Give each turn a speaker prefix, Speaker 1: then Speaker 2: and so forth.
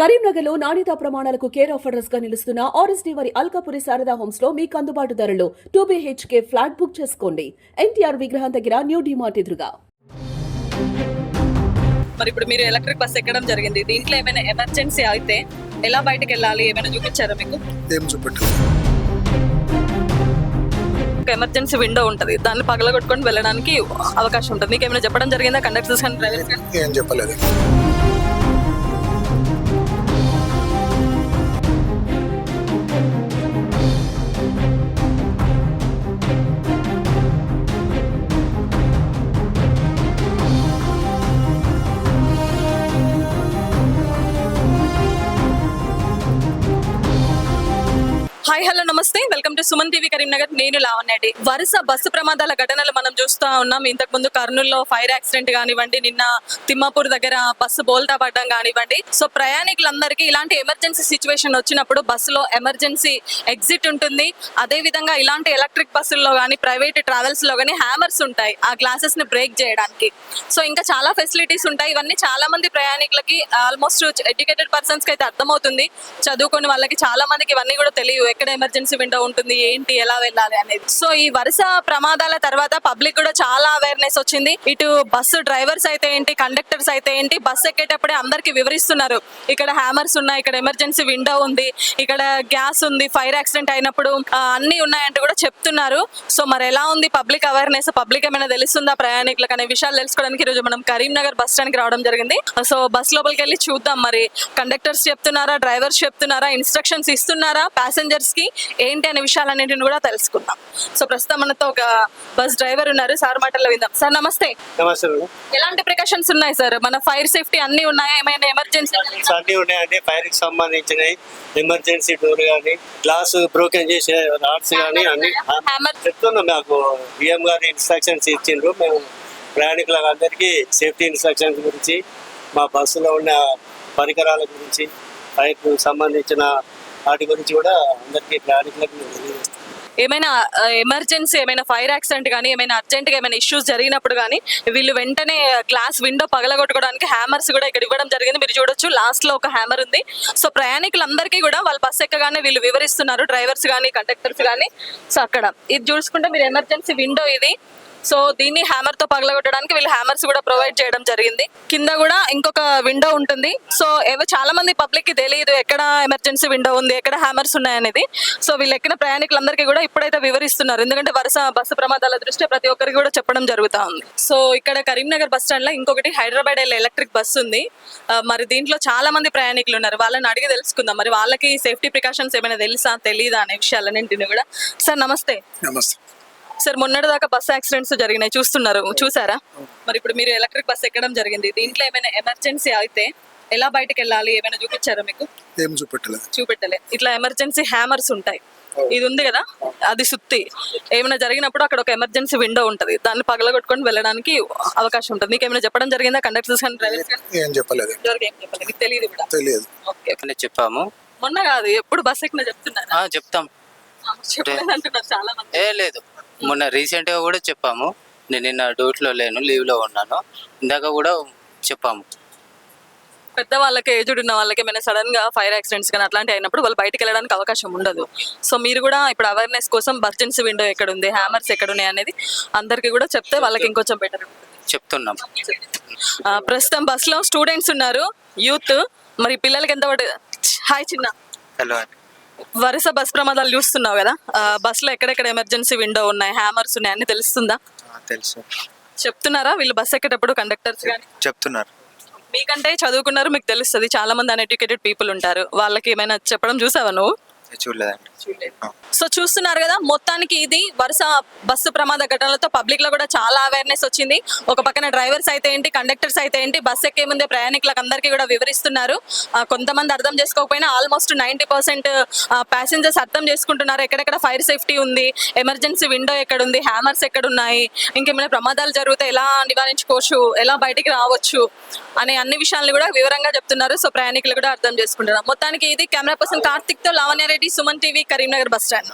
Speaker 1: కరీంనగర్లో నాణ్యతా ప్రమాణాలకు కేర్ ఆఫ్ అడ్రస్గా నిలుస్తున్న ఆర్ఎస్డీ వారి అల్కాపురి శారదా హోమ్స్లో మీకు అందుబాటు ధరలో టూ బీహెచ్కే ఫ్లాట్ బుక్ చేసుకోండి. ఎన్టీఆర్ విగ్రహం దగ్గర న్యూ డిమార్ట్ ఎదురుగా.
Speaker 2: మరి ఇప్పుడు మీరు ఎలక్ట్రిక్ బస్ ఎక్కడం జరిగింది. దీంట్లో ఏమైనా ఎమర్జెన్సీ అయితే ఎలా బయటకు వెళ్ళాలి? ఏమైనా చూపించారా మీకు?
Speaker 3: ఏం
Speaker 2: ఎమర్జెన్సీ విండో ఉంటుంది. దాన్ని పగలగొట్టుకొని వెళ్ళడానికి అవకాశం ఉంటుంది. మీకు ఏమైనా చెప్పడం జరిగిందా? కండక్టర్స్ కానీ డ్రైవర్స్ కానీ?
Speaker 3: ఏం చెప్పలేదు.
Speaker 2: హాయ్ హలో నమస్తే. Welcome to Suman TV Karimnagar. నేను లావణ్యటి వరుస బస్సు ప్రమాదాల ఘటనలు మనం చూస్తూ ఉన్నాం. ఇంతకు ముందు కర్నూలులో ఫైర్ యాక్సిడెంట్ కానివ్వండి నిన్న తిమ్మాపూర్ దగ్గర బస్సు బోల్తా పడడం కానివ్వండి. సో ప్రయాణికులందరికీ ఇలాంటి ఎమర్జెన్సీ సిచ్యువేషన్ వచ్చినప్పుడు బస్సులో ఎమర్జెన్సీ ఎగ్జిట్ ఉంటుంది. అదే విధంగా ఇలాంటి ఎలక్ట్రిక్ బస్సుల్లో కానీ ప్రైవేట్ ట్రావెల్స్లో కానీ హ్యామర్స్ ఉంటాయి ఆ గ్లాసెస్ని బ్రేక్ చేయడానికి. సో ఇంకా చాలా ఫెసిలిటీస్ ఉంటాయి. ఇవన్నీ చాలా మంది ప్రయాణికులకి ఆల్మోస్ట్ ఎడ్యుకేటెడ్ పర్సన్స్కి అయితే అర్థమవుతుంది. చదువుకుని వాళ్ళకి చాలా మందికి ఇవన్నీ కూడా తెలియదు ఎక్కడ ఎమర్జెన్సీ విండో ఉంటుంది ఏంటి ఎలా వెళ్ళాలి అనేది. సో ఈ వరుస ప్రమాదాల తర్వాత పబ్లిక్ కూడా చాలా అవేర్నెస్ వచ్చింది. ఇటు బస్సు డ్రైవర్స్ అయితే ఏంటి కండక్టర్స్ అయితే ఏంటి బస్సు ఎక్కేటప్పుడే అందరికి వివరిస్తున్నారు. ఇక్కడ హ్యామర్స్ ఉన్నాయి ఇక్కడ ఎమర్జెన్సీ విండో ఉంది ఇక్కడ గ్యాస్ ఉంది ఫైర్ యాక్సిడెంట్ అయినప్పుడు అన్ని ఉన్నాయంటూ కూడా చెప్తున్నారు. సో మరి ఎలా ఉంది పబ్లిక్ అవేర్నెస్ పబ్లిక్ ఏమైనా తెలుస్తుందా ప్రయాణికులకు అనే విషయాలు తెలుసుకోవడానికి ఈరోజు మనం కరీంనగర్ బస్ స్టాండ్కి రావడం జరిగింది. సో బస్ లోపలికి వెళ్ళి చూద్దాం మరి. కండక్టర్స్ చెప్తున్నారా డ్రైవర్స్ చెప్తున్నారా ఇన్స్ట్రక్షన్స్ ఇస్తున్నారా ప్యాసింజర్స్ కి ఏంటి అనే విషయాలన్నింటిని కూడా తెలుసుకుందాం. సో ప్రస్తుతం మనతో ఒక బస్ డ్రైవర్ ఉన్నారు సార్ మాటల్లో విందాం. సార్ నమస్తే.
Speaker 4: నమస్తే
Speaker 2: ఎలాంటి ప్రికాషన్స్ ఉన్నాయి సార్? మన ఫైర్ సేఫ్టీ అన్ని ఉన్నాయా? ఏమైనా ఎమర్జెన్సీ
Speaker 4: అన్నీ ఉన్నాయండి. ఫైర్కి సంబంధించినవి ఎమర్జెన్సీ డోర్ కానీ గ్లాస్ బ్రోకెన్ చేసే రాడ్స్ కానీ అన్ని. చెప్తున్నాం మాకు బిఎం గారు ఇన్స్ట్రక్షన్స్ ఇచ్చిండ్రు. మేము ప్రయాణికులందరికీ సేఫ్టీ ఇన్స్ట్రక్షన్స్ గురించి మా బస్సులో ఉన్న పరికరాల గురించి ఫైర్ సంబంధించిన వాటి గురించి కూడా అందరికీ ప్రయాణికులకు
Speaker 2: ఏమైనా ఎమర్జెన్సీ ఏమైనా ఫైర్ యాక్సిడెంట్ కానీ ఏమైనా అర్జెంట్గా ఏమైనా ఇష్యూస్ జరిగినప్పుడు కానీ వీళ్ళు వెంటనే గ్లాస్ విండో పగలగొట్టుకోవడానికి హ్యామర్స్ కూడా ఇక్కడ ఇవ్వడం జరిగింది. మీరు చూడొచ్చు లాస్ట్లో ఒక హ్యామర్ ఉంది. సో ప్రయాణికులందరికీ కూడా వాళ్ళు బస్ ఎక్కగానే వీళ్ళు వివరిస్తున్నారు. డ్రైవర్స్ కానీ కండక్టర్స్ కానీ సో అక్కడ ఇది చూసుకుంటే మీరు ఎమర్జెన్సీ విండో ఇది సో దీన్ని హ్యామర్తో పగలగొట్టడానికి వీళ్ళు హ్యామర్స్ కూడా ప్రొవైడ్ చేయడం జరిగింది. కింద కూడా ఇంకొక విండో ఉంటుంది. సో ఏవో చాలా మంది పబ్లిక్కి తెలియదు ఎక్కడ ఎమర్జెన్సీ విండో ఉంది ఎక్కడ హ్యామర్స్ ఉన్నాయనేది. సో వీళ్ళు ఎక్కిన ప్రయాణికులందరికీ కూడా ఇప్పుడైతే వివరిస్తున్నారు. ఎందుకంటే వరుస బస్సు ప్రమాదాల దృష్ట్యా ప్రతి ఒక్కరికి కూడా చెప్పడం జరుగుతా ఉంది. సో ఇక్కడ కరీంనగర్ బస్ స్టాండ్లో ఇంకొకటి హైదరాబాద్ వెళ్ళే ఎలక్ట్రిక్ బస్సు ఉంది. మరి దీంట్లో చాలా మంది ప్రయాణికులు ఉన్నారు. వాళ్ళని అడిగి తెలుసుకుందాం. మరి వాళ్ళకి సేఫ్టీ ప్రికాషన్స్ ఏమైనా తెలుసా తెలీదా అనే విషయాలన్నింటిని కూడా. సార్ నమస్తే.
Speaker 3: నమస్తే.
Speaker 2: సార్ మొన్నటి దాకా బస్ యాక్సిడెంట్స్ జరిగినాయి. చూస్తున్నారు. చూసారా? మరి ఇప్పుడు మీరు ఎలక్ట్రిక్ బస్ ఎక్కడం జరిగింది. దీంట్లో ఏమైనా ఎమర్జెన్సీ అయితే ఎలా బయటకు వెళ్ళాలి ఏమైనా చూపించారా మీకు?
Speaker 3: ఏం చూపెట్టలేదు.
Speaker 2: చూపెట్టలే. ఇట్లా ఎమర్జెన్సీ హ్యామర్స్ ఉంటాయి. ఇది ఉంది కదా? అది సుత్తి. ఏమైనా జరిగినప్పుడు అక్కడ ఒక ఎమర్జెన్సీ విండో ఉంటది. దాన్ని పగలగొట్టుకొని వెళ్ళడానికి అవకాశం ఉంటుంది. మీకు ఏమైనా చెప్పడం జరిగిందా? కండక్టర్స్ కానీ డ్రైవర్స్
Speaker 3: ఏం చెప్పలేదు.
Speaker 2: ఏం తెలియదు కూడా.
Speaker 3: తెలియదు
Speaker 2: ఓకే.
Speaker 5: చెప్పాము.
Speaker 2: మొన్న కాదు ఎప్పుడు బస్ ఎక్కినా చెప్తున్నారు?
Speaker 5: ఆ, చెప్తాం.
Speaker 2: చెప్పలేదు అంటున్నారు చాలా మంది.
Speaker 5: ఏ లేదు. మొన్న రీసెంట్గా కూడా చెప్పాము. నేను నిన్న డ్యూటీలో లేను లీవ్లో ఉన్నాను. ఇందాక కూడా చెప్పాము.
Speaker 2: పెద్ద వాళ్ళకి ఏజ్డ్ ఉన్న వాళ్ళకి ఏమైనా సడన్గా ఫైర్ యాక్సిడెంట్స్ కానీ అట్లాంటి అయినప్పుడు వాళ్ళు బయటికి వెళ్ళడానికి అవకాశం ఉండదు. సో మీరు కూడా ఇప్పుడు అవేర్నెస్ కోసం ఎమర్జెన్సీ విండో ఎక్కడ ఉంది హ్యామర్స్ ఎక్కడ ఉన్నాయి అనేది అందరికీ కూడా చెప్తే వాళ్ళకి ఇంకొంచెం బెటర్
Speaker 5: చెప్తున్నాం.
Speaker 2: ప్రస్తుతం బస్లో స్టూడెంట్స్ ఉన్నారు యూత్ మరి పిల్లలకి ఎంత హాయ్ చిన్న.
Speaker 5: హలో
Speaker 2: వరుస బస్ ప్రమాదాలు చూస్తున్నావు కదా? బస్లో ఎక్కడెక్కడ ఎమర్జెన్సీ విండో ఉన్నాయి హ్యామర్స్ ఉన్నాయి అన్ని తెలుస్తుందా?
Speaker 6: తెలుసు.
Speaker 2: చెప్తున్నారా? వీళ్ళు బస్ ఎక్కేటప్పుడు కండక్టర్స్ కానీ
Speaker 6: చెప్తున్నారు.
Speaker 2: మీకంటే చదువుకున్నారు మీకు తెలుస్తుంది. చాలా మంది అన్ఎడ్యుకేటెడ్ పీపుల్ ఉంటారు. వాళ్ళకి ఏమైనా చెప్పడం చూసావా నువ్వు?
Speaker 6: చూడలేదండి.
Speaker 2: సో చూస్తున్నారు కదా మొత్తానికి ఇది వరుస బస్సు ప్రమాద ఘటనలతో పబ్లిక్లో కూడా చాలా అవేర్నెస్ వచ్చింది. ఒక పక్కన డ్రైవర్స్ అయితే ఏంటి కండక్టర్స్ అయితే ఏంటి బస్ ఎక్కే ముందే ప్రయాణికులకు అందరికీ కూడా వివరిస్తున్నారు. కొంతమంది అర్థం చేసుకోకపోయినా ఆల్మోస్ట్ నైంటీ పర్సెంట్ ప్యాసింజర్స్ అర్థం చేసుకుంటున్నారు. ఎక్కడెక్కడ ఫైర్ సేఫ్టీ ఉంది ఎమర్జెన్సీ విండో ఎక్కడ ఉంది హ్యామర్స్ ఎక్కడ ఉన్నాయి ఇంకేమైనా ప్రమాదాలు జరిగితే ఎలా నివారించుకోవచ్చు ఎలా బయటికి రావచ్చు అనే అన్ని విషయాలను కూడా వివరంగా చెప్తున్నారు. సో ప్రయాణికులు కూడా అర్థం చేసుకుంటున్నారు. మొత్తానికి ఇది camera person కార్తిక్తో Lavanya Reddy Suman TV Karimnagar bus stand